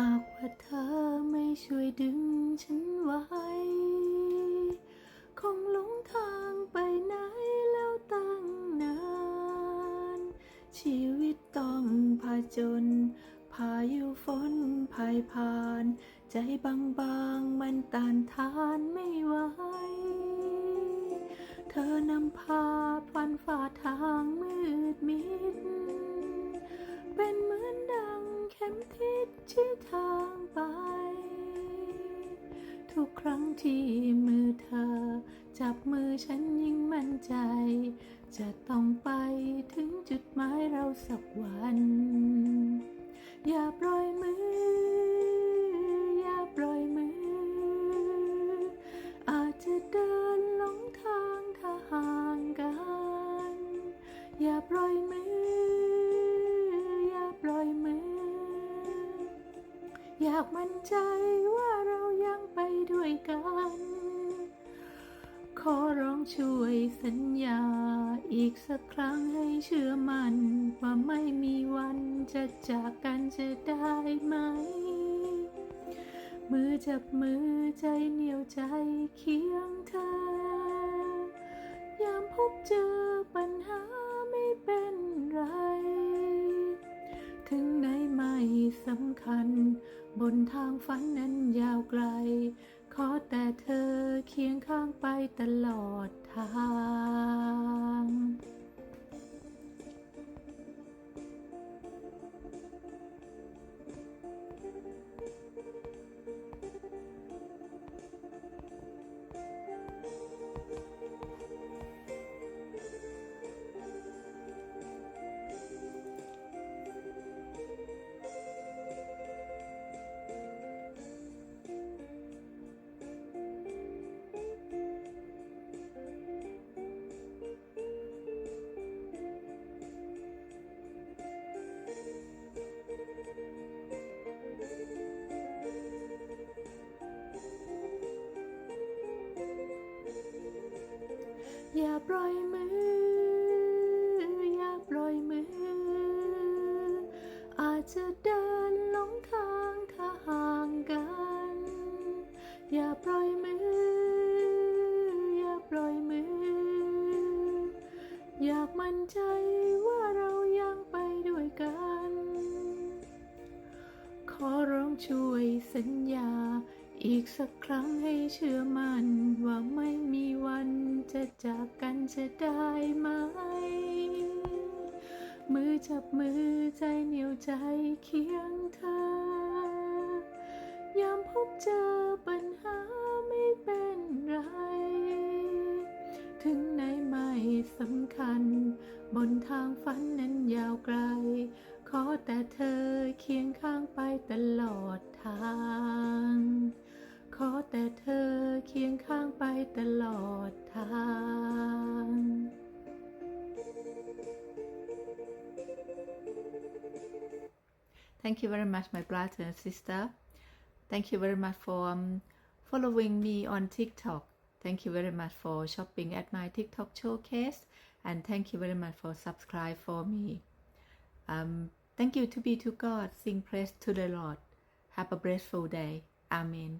หากว่าเธอไม่ช่วยดึงฉันไว้ คงหลงทางไปไหนแล้วตั้งนาน ชีวิตต้องผจญพายุฝนพายผ่าน ใจบางๆมันต้านทานไม่ไหว เธอนำพา ไป ทุกครั้งที่มือเธอ จับมือฉันยิ่งมั่นใจ จะต้องไปถึงจุดหมายเราสักวัน อย่าปล่อยมือ อยากมั่นใจว่าเรายังไปด้วยกัน ขอร้องช่วยสัญญา อีกสักครั้งให้เชื่อมันว่าไม่มีวันจะจากกันจะได้ไหม มือจับมือใจเหนียวใจเคียงเธอ สำคัญ บนทางฝันนั้นยาวไกล ขอแต่เธอเคียงข้างไปตลอดทาง อย่าปล่อยมือ อย่าปล่อยมือ อาจจะเดินหลงทางถ้าห่างกัน อย่าปล่อยมือ อย่าปล่อยมือ อยากมั่นใจว่าเรายังไปด้วยกัน ขอร้องช่วยสัญญา อีกสักครั้งให้เชื่อมั่นว่าไม่ จะจากกันจะได้ไหม มือจับมือใจเหนียวใจเคียงเธอยามพบเจอปัญหาไม่เป็นไร ถึงไหนไม่สำคัญ บนทางฝันนั้นยาวไกล ขอแต่เธอเคียงข้างไปตลอดทาง ขอแต่เธอเคียงข้างไปตลอดทาง Thank you very much, my brother and sister. Thank you very much for um, following me on TikTok. Thank you very much for shopping at my TikTok showcase, and thank you very much for subscribe for me. Um, thank you to be to God. Sing praise to the Lord. Have a blissful day. Amen.